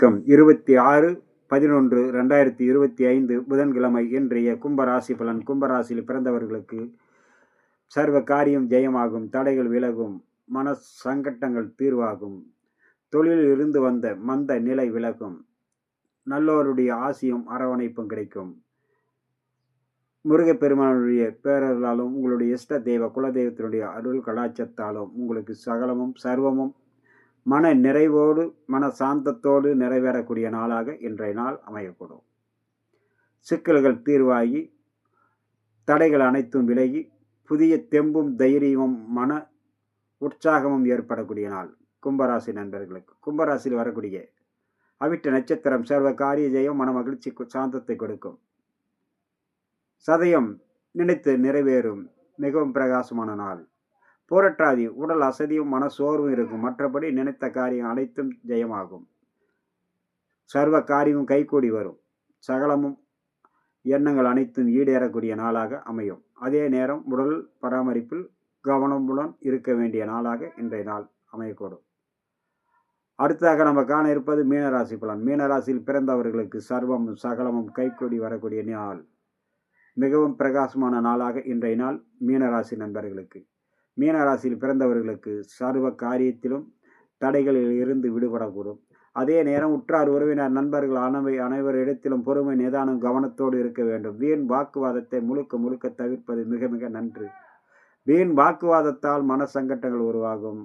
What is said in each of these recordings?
வணக்கம். இருபத்தி ஆறு பதினொன்று ரெண்டாயிரத்தி இருபத்தி ஐந்து புதன்கிழமை இன்றைய கும்பராசி பலன். கும்பராசியில் பிறந்தவர்களுக்கு சர்வ காரியம் ஜெயமாகும். தடைகள் விலகும். மன சங்கட்டங்கள் தீர்வாகும். தொழிலில் இருந்து வந்த மந்த நிலை விலகும். நல்லோருடைய ஆசியும் அரவணைப்பும் கிடைக்கும். முருகப்பெருமானுடைய பேரர்களாலும் உங்களுடைய இஷ்ட தெய்வ குலதெய்வத்தினுடைய அருள் கலாச்சத்தாலும் உங்களுக்கு சகலமும் சர்வமும் மன நிறைவோடு மன சாந்தத்தோடு நிறைவேறக்கூடிய நாளாக இன்றைய நாள் அமையக்கூடும். சிக்கல்கள் தீர்வாகி தடைகள் அனைத்தும் விலகி புதிய தெம்பும் தைரியமும் மன உற்சாகமும் ஏற்படக்கூடிய நாள். கும்பராசி நண்பர்களுக்கு கும்பராசியில் வரக்கூடிய அவிட்ட நட்சத்திரம் சர்வ காரிய ஜெயம் மன மகிழ்ச்சி சாந்தத்தை கொடுக்கும். சதயம் நினைத்து நிறைவேறும் மிகவும் பிரகாசமான நாள். போரற்றாதி உடல் அசதியும் மன சோர்வும் இருக்கும். மற்றபடி நினைத்த காரியம் அனைத்தும் ஜெயமாகும். சர்வ காரியமும் கைகூடி வரும். சகலமும் எண்ணங்கள் அனைத்தும் ஈடேறக்கூடிய நாளாக அமையும். அதே நேரம் உடல் பராமரிப்பில் கவனமுடன் இருக்க வேண்டிய நாளாக இன்றைய நாள் அமையக்கூடும். அடுத்ததாக நம்ம காண இருப்பது மீனராசி பலன். மீனராசியில் பிறந்தவர்களுக்கு சர்வமும் சகலமும் கைகூடி வரக்கூடிய நாள். மிகவும் பிரகாசமான நாளாக இன்றைய நாள் மீனராசி நண்பர்களுக்கு. மீனராசியில் பிறந்தவர்களுக்கு சர்வ காரியத்திலும் தடைகளில் இருந்து விடுபடக்கூடும். அதே நேரம் உற்றார் உறவினர் நண்பர்கள் அனைவை அனைவரிடத்திலும் பொறுமை நிதானம் கவனத்தோடு இருக்க வேண்டும். வீண் வாக்குவாதத்தை முழுக்க முழுக்க தவிர்ப்பது மிக மிக நன்று. வீண் வாக்குவாதத்தால் மன சங்கட்டங்கள் உருவாகும்.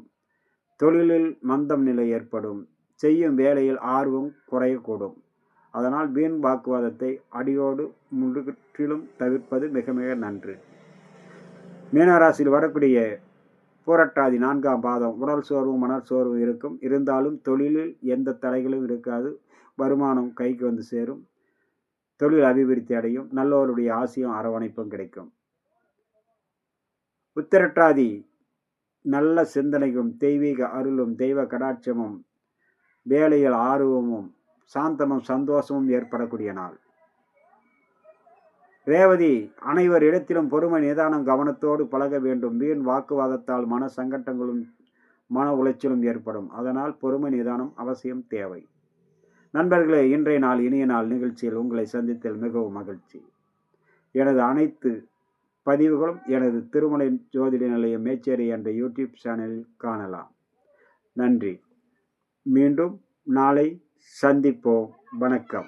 தொழிலில் மந்தம் நிலை ஏற்படும். செய்யும் வேலையில் ஆர்வம் குறையக்கூடும். அதனால் வீண் வாக்குவாதத்தை அடியோடு முழுற்றிலும் தவிர்ப்பது மிக மிக நன்று. மீனராசியில் வரக்கூடிய பூரட்டாதி நான்காம் பாதம். உடல் சோர்வும் மணல் சோர்வும் இருக்கும். இருந்தாலும் தொழிலில் எந்த தடைகளும் இருக்காது. வருமானம் கைக்கு வந்து சேரும். தொழில் அபிவிருத்தி அடையும். நல்லவருடைய ஆசையும் அரவணைப்பும் கிடைக்கும். உத்திரட்டாதி நல்ல சிந்தனையும் தெய்வீக அருளும் தெய்வ கடாட்சமும் வேலையில் ஆர்வமும் சாந்தமும் சந்தோஷமும் ஏற்படக்கூடிய நாள். ரேவதி அனைவர் இடத்திலும் பொறுமை நிதானம் கவனத்தோடு பழக வேண்டும். வீண் வாக்குவாதத்தால் மன சங்கட்டங்களும் மன உளைச்சலும் ஏற்படும். அதனால் பொறுமை நிதானம் அவசியம் தேவை. நண்பர்களே இன்றைய நாள் இனிய நாள் நிகழ்ச்சியில் உங்களை சந்தித்தல் மிகவும் மகிழ்ச்சி. எனது அனைத்து பதிவுகளும் எனது திருமலை ஜோதிட நிலையம் மேச்சேரி என்ற யூடியூப் சேனலில் காணலாம். நன்றி. மீண்டும் நாளை சந்திப்போம். வணக்கம்.